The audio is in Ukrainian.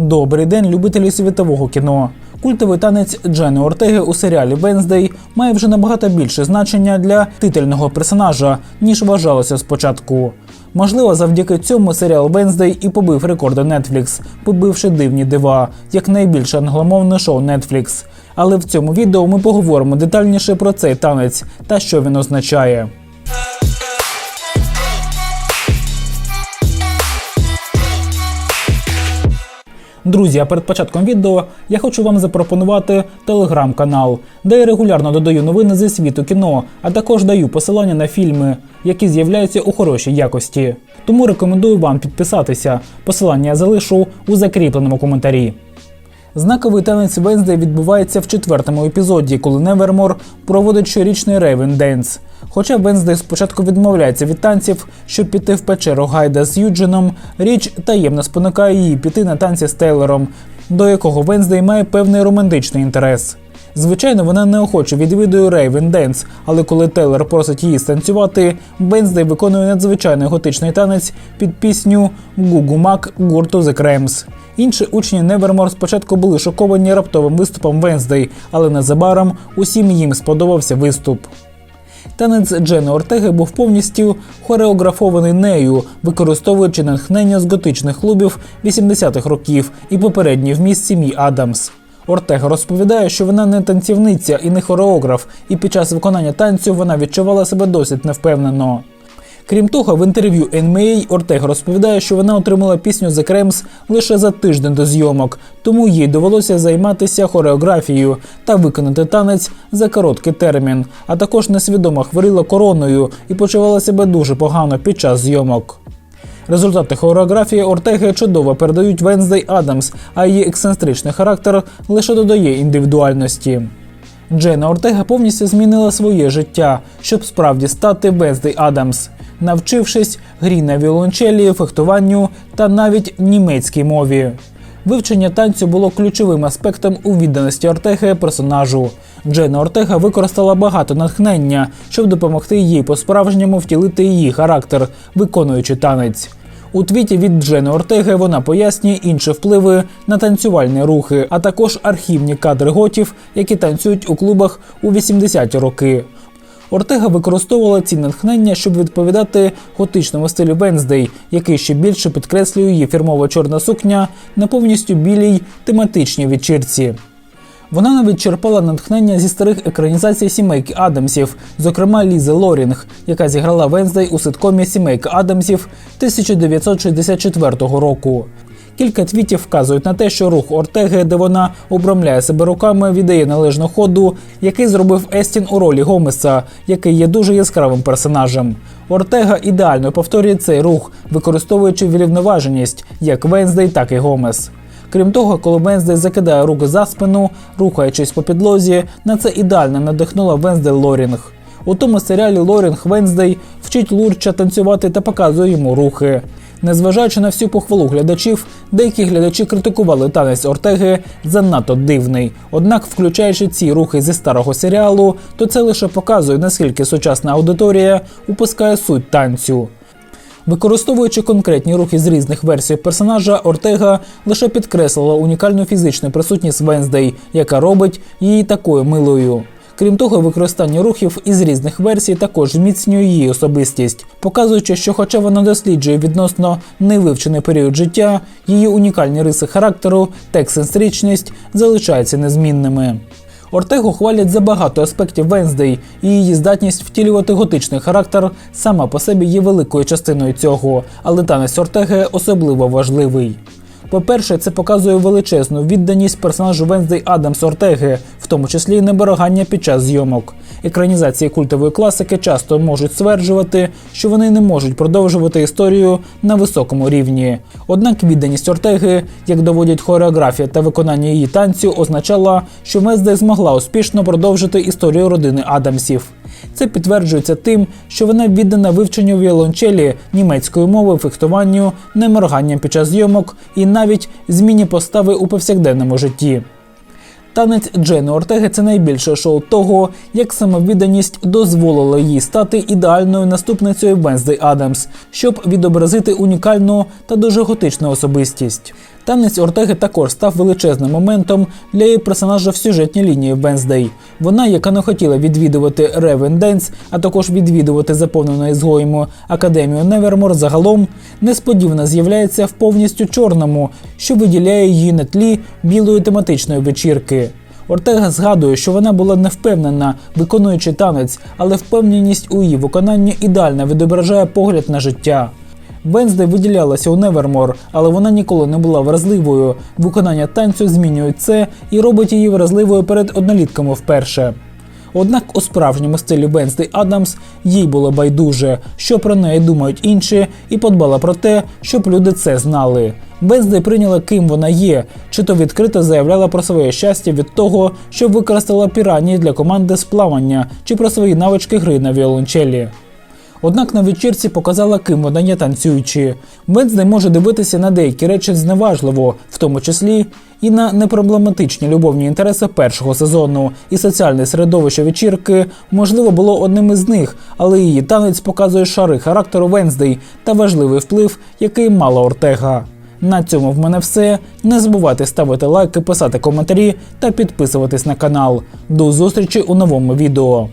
Добрий день, любителі світового кіно. Культовий танець Джени Ортеги у серіалі Венздей має вже набагато більше значення для титульного персонажа, ніж вважалося спочатку. Можливо, завдяки цьому серіал Венздей і побив рекорди Netflix, побивши дивні дива, як найбільше англомовне шоу Netflix. Але в цьому відео ми поговоримо детальніше про цей танець та що він означає. Друзі, а перед початком відео я хочу вам запропонувати телеграм-канал, де я регулярно додаю новини зі світу кіно, а також даю посилання на фільми, які з'являються у хорошій якості. Тому рекомендую вам підписатися. Посилання я залишу у закріпленому коментарі. Знаковий танець Венздей відбувається в четвертому епізоді, коли Невермор проводить щорічний Рейвен Денс. Хоча Венздей спочатку відмовляється від танців, щоб піти в печеру Гайда з Юджином, річ таємно спонукає її піти на танці з Тейлором, до якого Венздей має певний романтичний інтерес. Звичайно, вона неохоче відвідує Рейвен Денс, але коли Тейлор просить її станцювати, Венздей виконує надзвичайний готичний танець під пісню Гугу Мак гурту The Cramps. Інші учні Невермор спочатку були шоковані раптовим виступом Венздей, але незабаром усім їм сподобався виступ. Танець Джени Ортеги був повністю хореографований нею, використовуючи натхнення з готичних клубів 80-х років і попередній вміст сім'ї Адамс. Ортега розповідає, що вона не танцівниця і не хореограф, і під час виконання танцю вона відчувала себе досить невпевнено. Крім того, в інтерв'ю NMA Ортега розповідає, що вона отримала пісню The Cramps лише за тиждень до зйомок, тому їй довелося займатися хореографією та виконати танець за короткий термін, а також несвідомо хворіла короною і почувала себе дуже погано під час зйомок. Результати хореографії Ортеги чудово передають Венздей Адамс, а її ексцентричний характер лише додає індивідуальності. Джена Ортега повністю змінила своє життя, щоб справді стати Венздей Адамс, навчившись грі на віолончелі, фехтуванню та навіть німецькій мові. Вивчення танцю було ключовим аспектом у відданості Ортеги персонажу. Джена Ортега використала багато натхнення, щоб допомогти їй по-справжньому втілити її характер, виконуючи танець. У твіті від Джени Ортеги вона пояснює інші впливи на танцювальні рухи, а також архівні кадри готів, які танцюють у клубах у 80-ті роки. Ортега використовувала ці натхнення, щоб відповідати готичному стилю Венздей, який ще більше підкреслює її фірмова чорна сукня на повністю білій тематичній вечірці. Вона навіть черпала натхнення зі старих екранізацій сімейки Адамсів, зокрема Лізи Лорінг, яка зіграла Венздей у ситкомі Сімейка Адамсів 1964 року. Кілька твітів вказують на те, що рух Ортеги, де вона обрамляє себе руками, віддає належну ходу, який зробив Естін у ролі Гомеса, який є дуже яскравим персонажем. Ортега ідеально повторює цей рух, використовуючи врівноваженість як Венздей, так і Гомес. Крім того, коли Венздей закидає руки за спину, рухаючись по підлозі, на це ідеально надихнула Венздей Лорінг. У тому серіалі Лорінг Венздей вчить Лурча танцювати та показує йому рухи. Незважаючи на всю похвалу глядачів, деякі глядачі критикували танець Ортеги занадто дивний. Однак, включаючи ці рухи зі старого серіалу, то це лише показує наскільки сучасна аудиторія упускає суть танцю. Використовуючи конкретні рухи з різних версій персонажа, Ортега лише підкреслила унікальну фізичну присутність Венздей, яка робить її такою милою. Крім того, використання рухів із різних версій також зміцнює її особистість, показуючи, що, хоча вона досліджує відносно невивчений період життя, її унікальні риси характеру та ексцентричність залишаються незмінними. Ортегу хвалять за багато аспектів Венздей, і її здатність втілювати готичний характер сама по собі є великою частиною цього, але танець Ортеги особливо важливий. По-перше, це показує величезну відданість персонажу Венздей Адамс Ортеги, тому числі й небарагання під час зйомок. Екранізації культової класики часто можуть стверджувати, що вони не можуть продовжувати історію на високому рівні. Однак відданість Ортеги, як доводять хореографія та виконання її танцю, означала, що Венздей змогла успішно продовжити історію родини Адамсів. Це підтверджується тим, що вона віддана вивченню віолончелі, німецької мови, фехтуванню, неморганням під час зйомок і навіть зміні постави у повсякденному житті. Танець Джени Ортеги це найбільше шоу того, як самовідданість дозволила їй стати ідеальною наступницею Венздей Адамс, щоб відобразити унікальну та дуже готичну особистість. Танець Ортеги також став величезним моментом для її персонажа в сюжетній лінії Венздей. Вона, яка не хотіла відвідувати Ревен Денс, а також відвідувати заповнену ізгоїмо академію Невермор, загалом несподівано з'являється в повністю чорному, що виділяє її на тлі білої тематичної вечірки. Ортега згадує, що вона була невпевнена, виконуючи танець, але впевненість у її виконанні ідеально відображає погляд на життя. Венздей виділялася у Невермор, але вона ніколи не була вразливою. Виконання танцю змінює це і робить її вразливою перед однолітками вперше. Однак у справжньому стилі Венздей Адамс їй було байдуже, що про неї думають інші, і подбала про те, щоб люди це знали. Венздей прийняла, ким вона є, чи то відкрито заявляла про своє щастя від того, що використала пірані для команди з плавання, чи про свої навички гри на віолончелі. Однак на вечірці показала, ким вона є танцюючи. Венздей може дивитися на деякі речі зневажливо, в тому числі і на непроблематичні любовні інтереси першого сезону. І соціальне середовище вечірки можливо було одним із них, але її танець показує шари характеру Венздей та важливий вплив, який мала Ортега. На цьому в мене все. Не забувайте ставити лайки, писати коментарі та підписуватись на канал. До зустрічі у новому відео.